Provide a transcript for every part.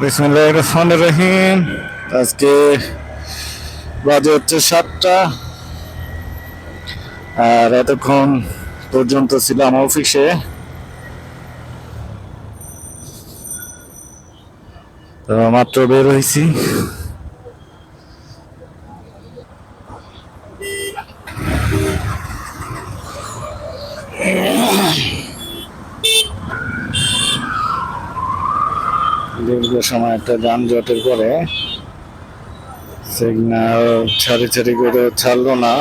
বিসমুল্লাহ রহিম। আজকে বাজে হচ্ছে সাতটা। আর এতক্ষণ পর্যন্ত ছিলাম অফিসে। তো মাত্র বের হয়েছি। সময় একটা যানজটের পরে সিগন্যাল ছাড়ি ছাড়ি করে ছাড়লো না।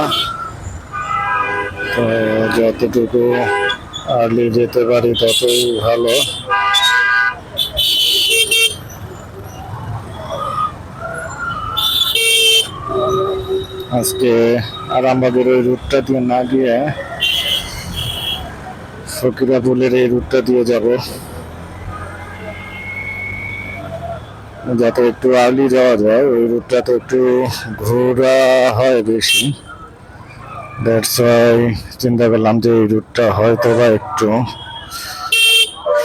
তো যতটুকু আর্লি যেতে পারি ততই ভালো। আজকে আরামবাগের ওই রুটটা দিয়ে না গিয়ে ফকিরাপুলের এই রুটটা দিয়ে যাব। যাতে একটু আর্লি যাওয়া যায়, ওই রুটটা তো একটু ঘোরা হয় বেশি। দ্যাটস ওয়াই চিন্তা করলাম যে এই রুটটা হয়তো বা একটু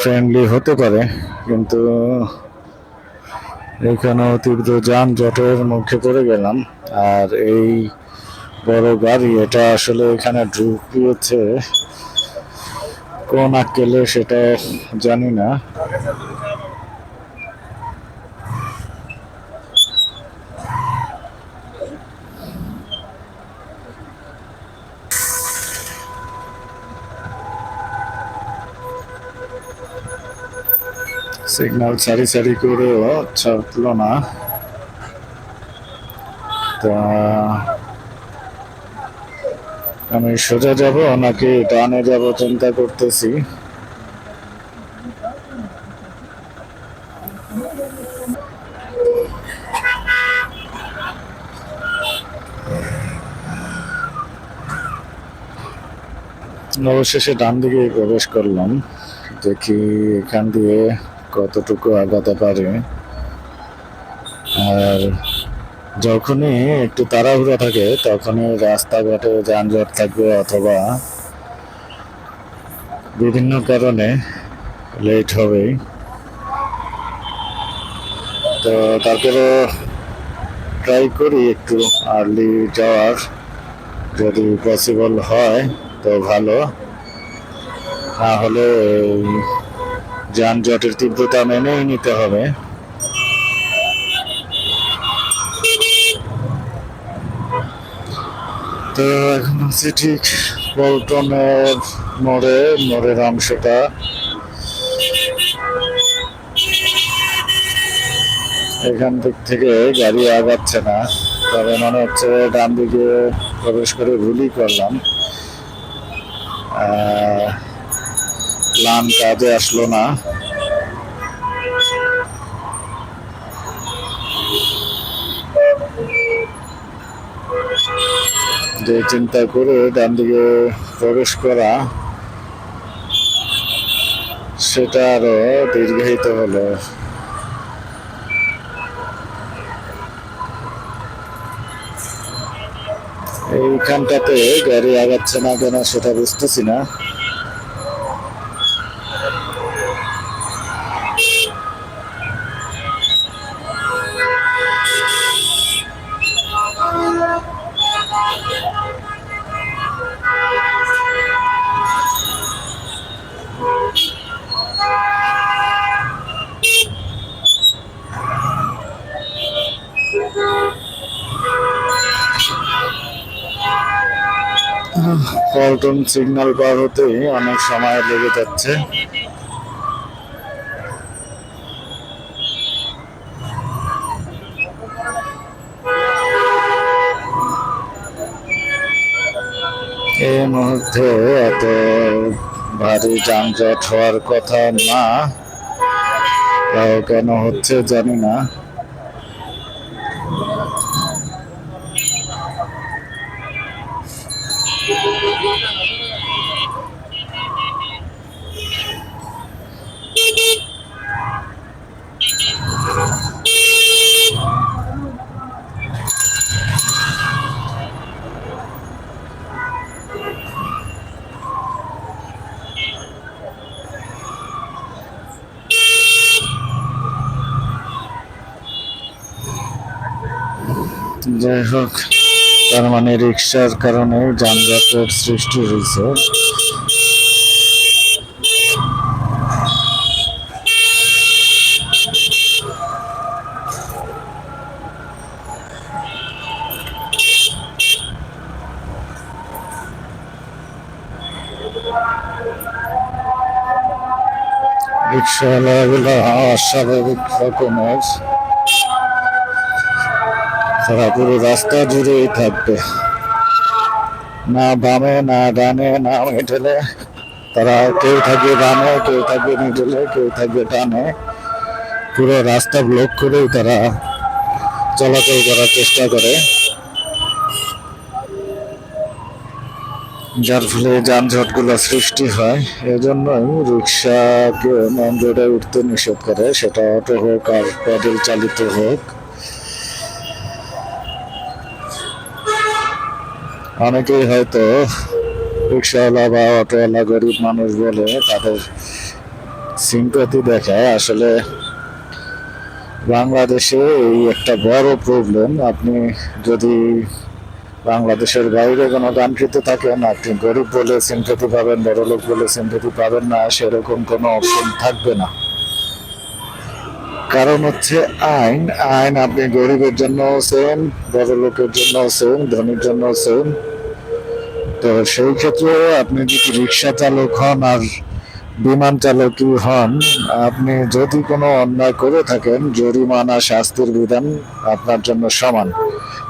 ফ্রেন্ডলি হতে পারে, কিন্তু এখানে তীব্র যানজটের মুখে পড়ে গেলাম। আর এই বড় গাড়ি, এটা আসলে এখানে ঢুকিয়েছে কোন আক্কেলে সেটা জানি না। সিগন্যাল সারি সারি করেও ছাড়লো না। তা, আমি সোজা যাব নাকি ডানে যাব চিন্তা করতেছি? অবশেষে ডান দিকে প্রবেশ করলাম। দেখি এখান দিয়ে কতটুকু আগাতে পারে। আর যখনই একটু তাড়াহুড়া থাকে, তখনই রাস্তাঘাটে যানজট থাকবে অথবা বিভিন্ন কারণে লেট হবে তো তারপরে ট্রাই করি একটু আর্লি যাওয়ার। যদি পসিবল হয়, তো ভালো। না হলে যানজটের তীব্রতা মেনেই নিতে হবে। তো এখন আছি ঠিক পল্টনের মোড়ে মোড়ের অংশটা। এখান দিক থেকে গাড়ি আগাচ্ছে না তবে মনে হচ্ছে ডান দিকে প্রবেশ করে ভুলই করলাম। আহ, প্ল্যান কাজে আসলো না। যে চিন্তা করে ডান দিকে প্রবেশ করা, সেটা আরও দীর্ঘায়িত হলো। এইখানটাতে গাড়ি আগাচ্ছে না কেন সেটা বুঝতেছি না। পল্টন সিগন্যাল পার হতেই অনেক সময় লেগে যাচ্ছে। এই মুহূর্তে এত ভারী যানজট হওয়ার কথা না কেন হচ্ছে জানি না। যাই হোক তার মানে রিক্সার কারণে যানজটের সৃষ্টি হয়েছে রিক্সাওয়ালাগুলো অস্বাভাবিক রকমের তারা পুরো রাস্তা জুড়েই থাকবে। না বামে, না ডানে, না মিডলে তারা কেউ থাকবে বামে, কেউ থাকবে মিডলে কেউ থাকবে ডানে। পুরো রাস্তা ব্লক করেই তারা চলাচল করার চেষ্টা করে। যার ফলে যানজটগুলো সৃষ্টি হয়, এজন্যই রিক্সাকে মেন রোডে উঠতে নিষেধ করে। সেটা অটো হোক আর প্যাডেল চালিত হোক। অনেকেই হয়তো রিক্সাওয়ালা বা অটোওয়ালা গরিব মানুষ বলে তাদের সিম্পতি দেখায়। আসলে বাংলাদেশে এই একটা বড় প্রবলেম আপনি যদি বাংলাদেশের বাইরে কোনো কান্ট্রিতে থাকেন, আপনি গরিব বলে সিম্পতি পাবেন, বড় লোক বলে সিম্পতি পাবেন না, সেরকম কোনো অপশন থাকবে না। কারণ হচ্ছে আইন আইন আপনি গরিবের জন্য সেম বড় লোকের জন্য সেম ধনীর জন্য সেম তো সেই ক্ষেত্রে আপনি যদি রিক্সা চালক হন আর বিমান চালকই হন, আপনি যদি কোনো অন্যায় করে থাকেন, জরিমানা, শাস্তির বিধান আপনার জন্য সমান।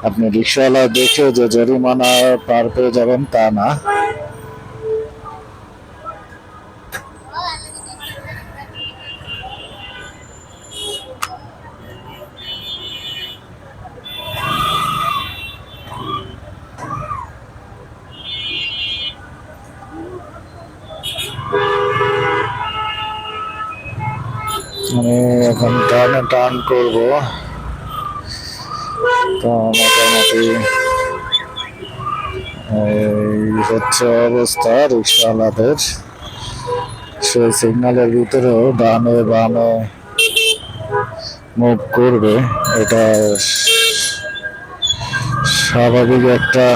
আপনি রিক্সাওয়ালা দেখে যে জরিমানা পার পেয়ে যাবেন তা না আমি এখন টার্নে টার্ন করব। তো মোটামুটি এই হচ্ছে অবস্থা রিক্সাওয়ালাদের সেই সিগন্যালের ভিতরেও ডানে বামে মুভ করবে। এটা স্বাভাবিক একটা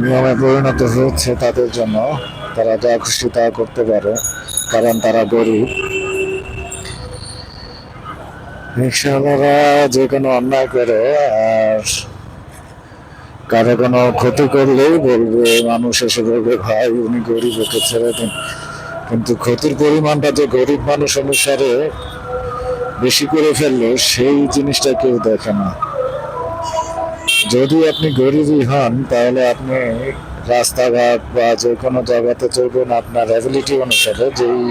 নিয়মে পরিণত হয়েছে তাদের জন্য। তারা যা খুশি তা করতে পারে, কারণ তারা গরিব। রিক্সাওয়ালারা যে কোনো অন্যায় করে আর কারও কোনো ক্ষতি করলেই বলবে, মানুষ এসে বলবে, ভাই, উনি গরিব ওকে ছেড়ে দিন। কিন্তু ক্ষতির পরিমাণটা যে গরিব মানুষ অনুসারে বেশি করে ফেলল, সেই জিনিসটা কেউ দেখে না। যদি আপনি গরিবই হন, তাহলে আপনি রাস্তাঘাট বা যে কোনো জায়গাতে চলবেন আপনার অ্যাবিলিটি অনুসারে, যেই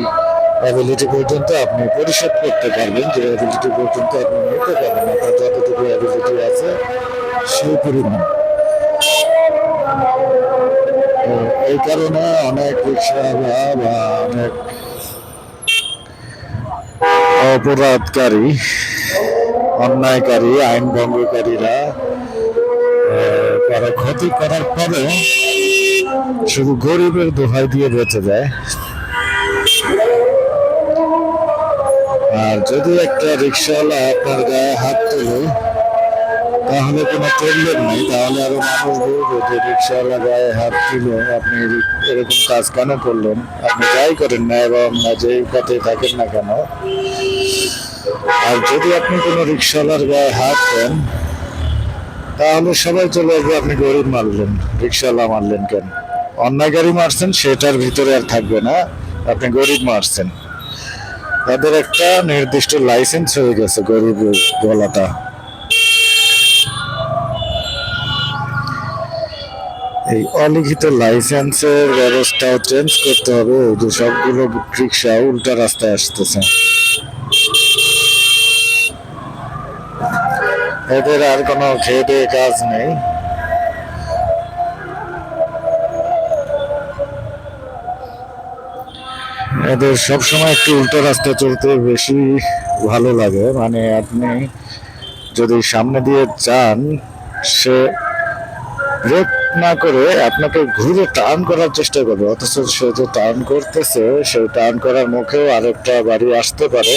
অ্যাবিলিটি পর্যন্ত আপনি পরিশোধ করতে পারবেন, যে অ্যাবিলিটি পর্যন্ত আপনি নিতে পারবেন আপনার যতটুকু অ্যাবিলিটি আছে, সেই পরিমাণ। এই কারণে অনেক রিক্সাওয়ালা বা অনেক অপরাধকারী, অন্যায়কারী, আইন ভঙ্গকারীরা কারও ক্ষতি করার পরে শুধু গরিবের দোহাই দিয়ে বেঁচে যায়। আর যদি একটা রিক্সাওয়ালা আপনার গায়ে হাত তোলে, তাহলে কোনো প্রবলেম নেই। তাহলে আরও মানুষ বলবে যে রিক্সাওয়ালা গায়ে হাত তুলে আপনি এরকম কাজ কেন করলেন? আপনি যাই করেন না এবং না যেই পথে থাকেন না কেন। আর যদি আপনি কোনো রিক্সাওয়ালার গায়ে হাত দেন, তাহলে সবাই চলে আসবে, আপনি গরিব মারলেন, রিক্সাওয়ালা মারলেন কেন? অন্যায় গাড়ি মারছেন, সেটার ভিতরে আর থাকবে না। আপনি গরিব মারছেন। তাদের একটা নির্দিষ্ট লাইসেন্স হয়ে গেছে গরিব বলাটা এই অলিখিত লাইসেন্সের ব্যবস্থাও চেঞ্জ করতে হবে যে সবগুলো রিক্সা উল্টা রাস্তায় আসতেছে। এদের আর কোনো খেয়ে কাজ নেই। এদের সবসময় একটু উল্টো রাস্তা চলতে বেশি ভালো লাগে। মানে আপনি যদি সামনে দিয়ে যান, সে ব্রেক না করে আপনাকে ঘুরে টার্ন করার চেষ্টা করবে। অথচ সে যে টার্ন করতেছে, সেই টার্ন করার মুখেও আরেকটা বাড়ি আসতে পারে।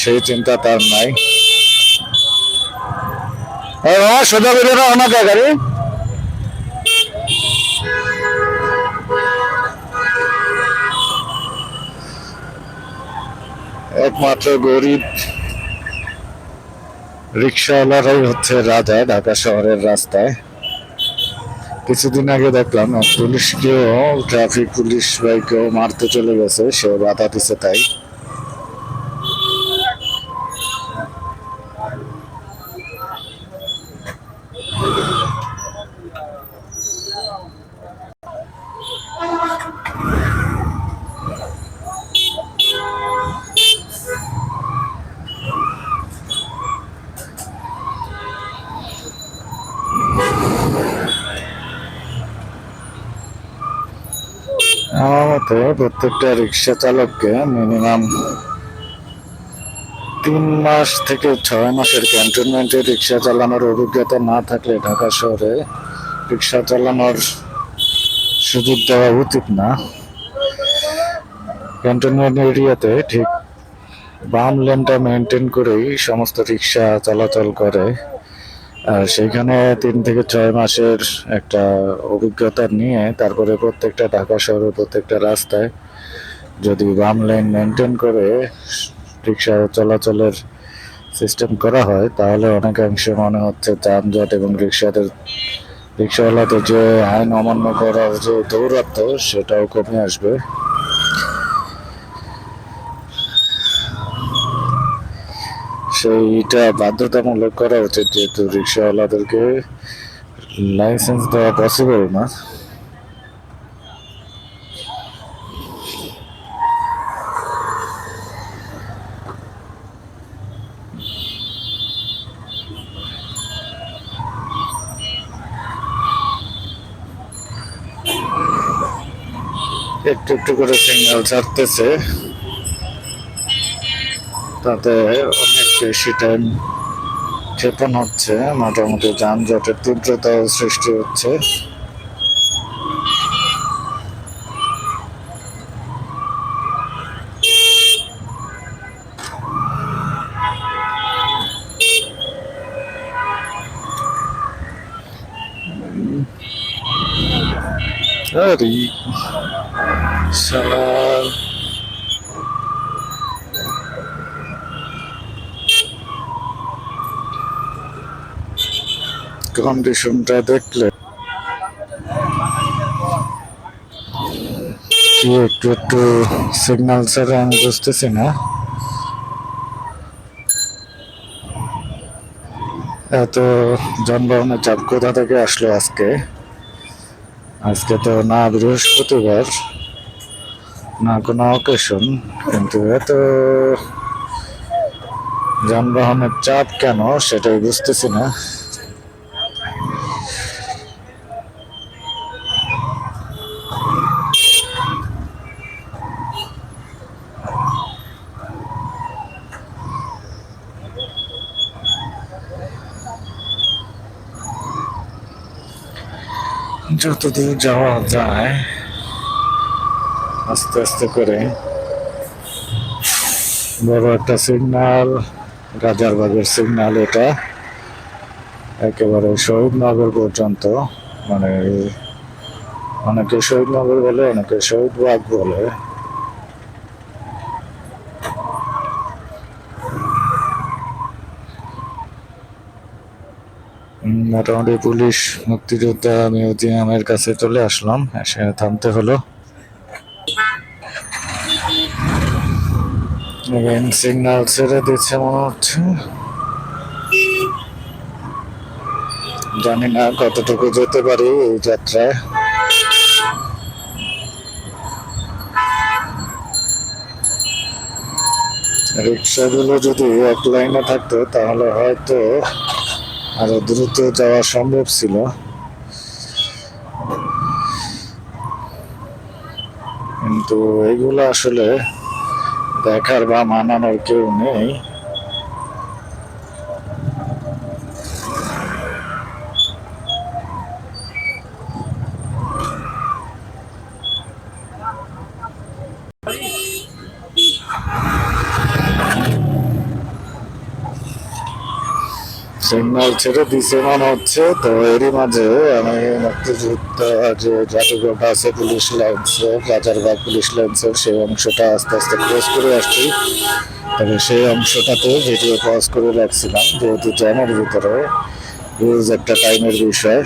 সেই চিন্তা তার নাই। সোজা বেরো না ওনাকে গাড়ি। একমাত্র গরিব রিক্সাওয়ালারাই হচ্ছে রাজা, ঢাকা শহরের রাস্তায়। কিছুদিন আগে দেখলাম, পুলিশকেও, ট্রাফিক পুলিশ বাইকেও মারতে চলে গেছে, সে বাধা দিছে তাই আমার মতে প্রত্যেকটা রিক্সা চালককে মিনিমাম তিন মাস থেকে ছয় মাসের ক্যান্টনমেন্টে রিক্সা চালানোর অভিজ্ঞতা না থাকলে ঢাকা শহরে রিক্সা চালানোর সুযোগ দেওয়া উচিত না। ক্যান্টনমেন্ট এরিয়াতে ঠিক বাম লেনটা মেনটেন করেই সমস্ত রিক্সা চলাচল করে। আর সেখানে তিন থেকে ছয় মাসের একটা অভিজ্ঞতা নিয়ে তারপরে প্রত্যেকটা ঢাকা শহরের প্রত্যেকটা রাস্তায় যদি বাম লাইন মেনটেন করে, রিক্সা চলাচলের সিস্টেম করা হয়, তাহলে অনেকাংশে মনে হচ্ছে যানজট এবং রিক্সাদের, রিক্সাওয়ালাদের যে আইন অমান্য করার যে দৌরাত্ম সেটাও কমে আসবে। সেইটা বাধ্যতামূলক করা উচিত যেহেতু রিক্সাওয়ালাদেরকে লাইসেন্স দেওয়া পসিবল না। একটু একটু করে সিগন্যাল ছাড়তেছে। তাতে টাইম ক্ষেপণ হচ্ছে মোটামুটি যানজটের তীব্রতাও সৃষ্টি হচ্ছে। কন্ডিশনটা দেখলে একটু একটু সিগন্যাল ছাড়া আমি বুঝতেছি না। এত যানবাহনের চাপ কোথা থেকে আসলো আজকে? আজকে তো না বৃহস্পতিবার, না কোনো অকেশন কিন্তু এত যানবাহনের চাপ কেন সেটাই বুঝতেছি না। যতদূর যাওয়া যায়, আস্তে আস্তে করে বড় একটা সিগনাল রাজারবাগের সিগনাল এটা একেবারে শহীদনগর পর্যন্ত মানে অনেকে শহীদনগর বলে, অনেকে শহীদবাগ বলে। মোটামুটি পুলিশ, মুক্তিযোদ্ধা, মিউজিয়ামের কাছে চলে আসলাম। এসে থামতে হলো। সিগন্যাল ছেড়ে দিচ্ছে মনে হচ্ছে। জানি না কতটুকু যেতে পারি এই যাত্রায়। রিক্সাগুলো যদি এক লাইনে থাকতো, তাহলে হয়তো আরও দ্রুত যাওয়া সম্ভব ছিল। কিন্তু এগুলো আসলে দেখার বা মানানোর কেউ নেই সিগন্যাল ছেড়ে দিছে মনে হচ্ছে। তো এরই মাঝে আমি মুক্তিযুদ্ধ, যে জাতিগোটা আছে, পুলিশ লাইন্সের রাজারবাগ পুলিশ লাইন্সের সেই অংশটা আস্তে আস্তে ক্রস করে আসছি। তবে সেই অংশটাতে ভিডিও পজ করে রাখছিলাম, যেহেতু জ্যামের ভিতরে। রোজ একটা টাইমের বিষয়।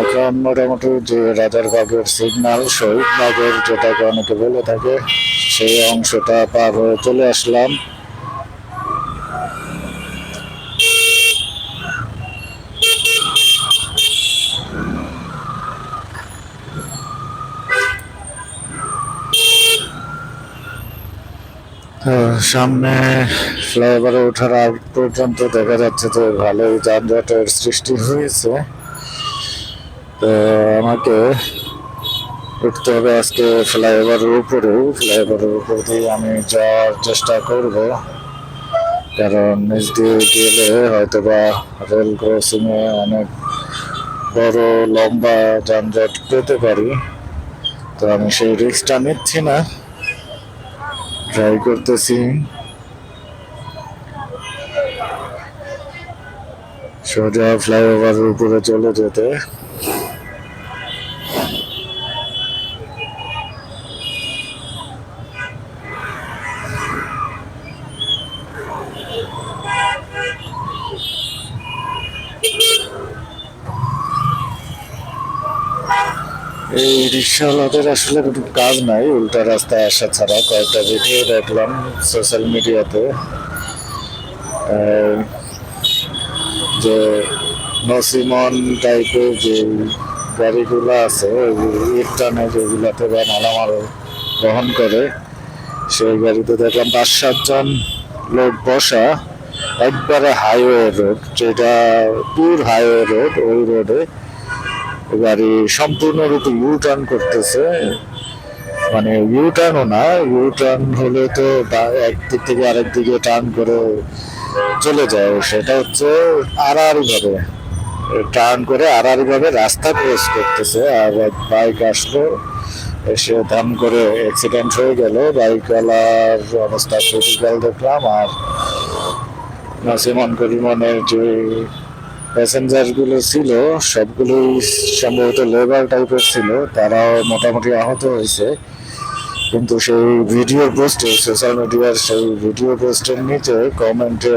এখন মোটামুটি যে রাজারবাগের সিগন্যাল শহীদনগর যেটাকে অনেকে বলে থাকে, সেই অংশটা পার হয়ে চলে আসলাম। সামনে ফ্লাইওভারে ওঠার আগ পর্যন্ত দেখা যাচ্ছে যে ভালোই যানজটের সৃষ্টি হয়েছে। তো আমাকে উঠতে হবে আজকে ফ্লাইওভারের উপরে। ফ্লাইওভারের উপর দিয়ে আমি যাওয়ার চেষ্টা করব। কারণ নিচ দিয়ে গেলে হয়তো বা রেল ক্রসিং এ অনেক বড় লম্বা যানজট পেতে পারি। তো আমি সেই রিস্কটা নিচ্ছি না। ট্রাই করতেছি। সোজা ফ্লাইওভারের উপরে চলে যেতে। রিক্সাওয়ালাদের আসলে কোনো কাজ নাই, উল্টা রাস্তায় আসা ছাড়া কয়েকটা ভিডিও দেখলাম সোশ্যাল মিডিয়াতে যে নসিমন টাইপের যে গাড়িগুলো আছে ইট টানে যেগুলাতে বা মালামাল বহন করে, সেই গাড়িতে দেখলাম পাঁচ সাতজন লোক বসা, একবারে হাইওয়ে রোড যেটা পিওর হাইওয়ে রোড ওই রোডে গাড়ি সম্পূর্ণরূপে ইউ টার্ন করতেছে। মানে ইউ টার্নও না ইউ টার্ন হলে তো একদিক থেকে আরেক দিকে টার্ন করে চলে যায়। সেটা হচ্ছে আড়াআড়ি ভাবে টার্ন করে আড়াআড়ি ভাবে রাস্তা ক্রস করতেছে। আর এক বাইক আসলো, এসে দাম করে অ্যাক্সিডেন্ট হয়ে গেল। বাইকওয়ালার অবস্থা ক্রিটিক্যাল দেখলাম। আর নাসিমন করিমনের যে প্যাসেঞ্জারগুলো ছিল, সবগুলোই সম্ভবত লেবার টাইপের ছিল, তারাও মোটামুটি আহত হয়েছে। কিন্তু সেই ভিডিও পোস্টে সোশ্যাল মিডিয়ার সেই ভিডিও পোস্টের নিচে কমেন্টে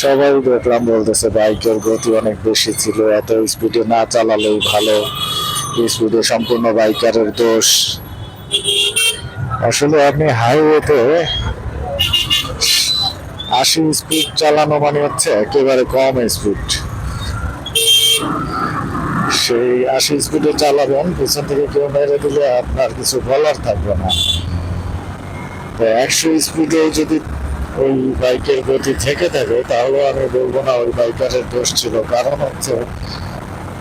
সবাই দেখলাম বলতেছে, বাইকের গতি অনেক বেশি ছিল, এত স্পিডে না চালালেই ভালো স্পিডে সম্পূর্ণ বাইকারের দোষ। আসলে আপনি হাইওয়েতে আশি স্পিড চালানো মানে হচ্ছে একেবারে কম স্পিড সেই আশি স্পিডে চালাবেন, পিছন থেকে কেউ মেরে দিলে আপনার কিছু বলার থাকবে না। তো একশো স্পিডে যদি ওই বাইকের গতি থেকে থাকে, তাহলে আমি বলব না ওই বাইকারের দোষ ছিল। কারণ হচ্ছে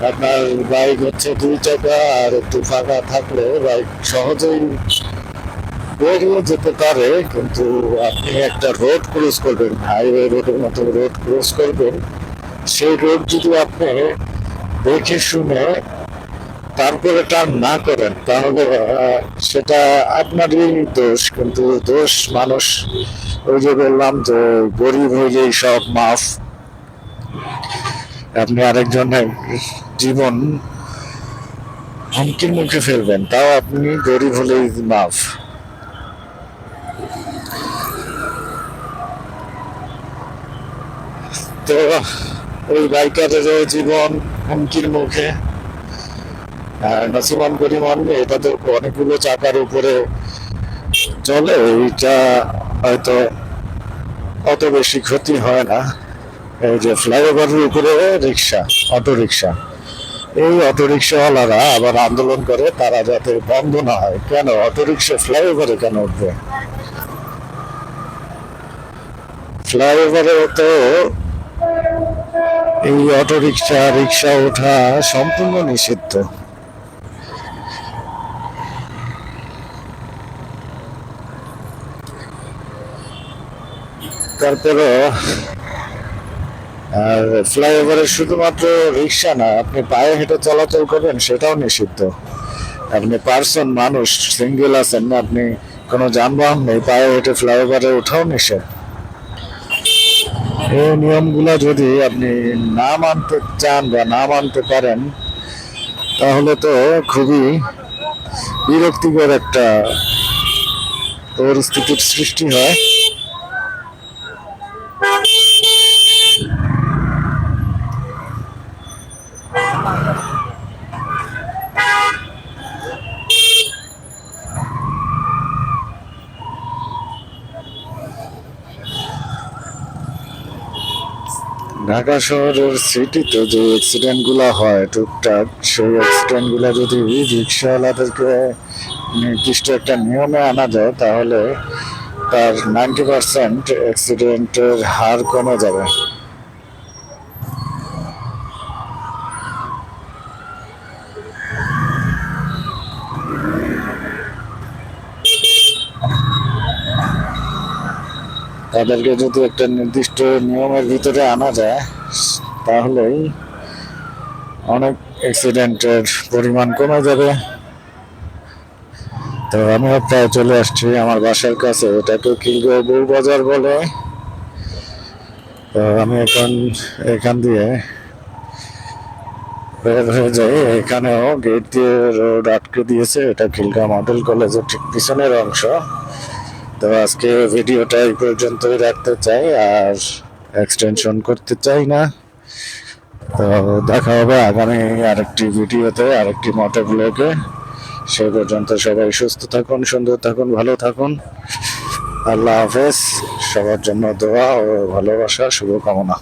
আপনার বাইক হচ্ছে দুই চাকা আর একটু ফাঁকা থাকলে বাইক সহজেই বেরিয়ে যেতে পারে, কিন্তু আপনি একটা রোড ক্রস করবেন হাইওয়ে রোডের মতো রোড ক্রস করবেন। সেই রোড যদি আপনি দেখে শুনে তারপরে টার্ন না করেন, তাহলে সেটা আপনারই দোষ, কিন্তু দোষ মানুষ, ওই যে বললাম যে গরিব হইলেই সব মাফ। আপনি আরেকজনের জীবন হুমকির মুখে ফেলবেন, তাও আপনি গরিব হলেই মাফ। তো ওই বাইকারের জীবন হুমকির মুখে। নসিমান করিমান এটা তো অনেকগুলো চাকার উপরে চলে, এইটা হয়তো অত বেশি ক্ষতি হয় না। এই যে ফ্লাইওভারের উপরে রিক্সা অটো রিক্সা এই অটো রিক্সাওয়ালারা আবার আন্দোলন করে, তারা যাতে বন্ধ না হয়। কেন? অটো রিক্সা ফ্লাইওভারে কেন উঠবে? ফ্লাইওভারে তো এই অটো রিক্সা ওঠা সম্পূর্ণ নিষিদ্ধ। তারপরে আর ফ্লাইওভারে শুধুমাত্র রিক্সা না, আপনি পায়ে হেঁটে চলাচল করবেন, সেটাও নিষিদ্ধ। আপনি পার্সন, মানুষ, সিঙ্গেল আছেন আপনি কোনো যানবাহন নেই, পায়ে হেঁটে ফ্লাইওভারে ওঠাও নিষেধ। এই নিয়মগুলো যদি আপনি না মানতে চান বা না মানতে পারেন, তাহলে তো খুবই বিরক্তিকর একটা পরিস্থিতির সৃষ্টি হয়। ঢাকা শহরের সিটিতে যে অ্যাক্সিডেন্টগুলা হয়, টুকটাক, সেই অ্যাক্সিডেন্টগুলা যদি রিক্সাওয়ালাদেরকে নির্দিষ্ট একটা নিয়মে আনা যায়, তাহলে তার নাইনটি পার্সেন্ট অ্যাক্সিডেন্টের হার কমে যাবে। তাদেরকে যদি একটা নির্দিষ্ট নিয়মের ভিতরে আনা যায়, তাহলেই অনেক অ্যাক্সিডেন্টের পরিমাণ কমে যাবে। তো আমিও প্রায় চলে আসছি আমার বাসার কাছে। এটাকে কিলগাঁও বউ বাজার বলে? তো আমি এখন এখান দিয়ে বের হয়ে যাই। এখানেও গেট দিয়ে রোড আটকে দিয়েছে। এটা খিলগাঁও মডেল কলেজের ঠিক পিছনের অংশ। তো আজকে ভিডিওটা এই পর্যন্তই রাখতে চাই, আর এক্সটেনশন করতে চাই না। তো দেখা হবে আগামী আরেকটি ভিডিওতে, আরেকটি মোটর ব্লগে সে পর্যন্ত সবাই সুস্থ থাকুন, সুন্দর থাকুন, ভালো থাকুন। আল্লাহ হাফেজ। সবার জন্য দোয়া ও ভালোবাসা, শুভকামনা।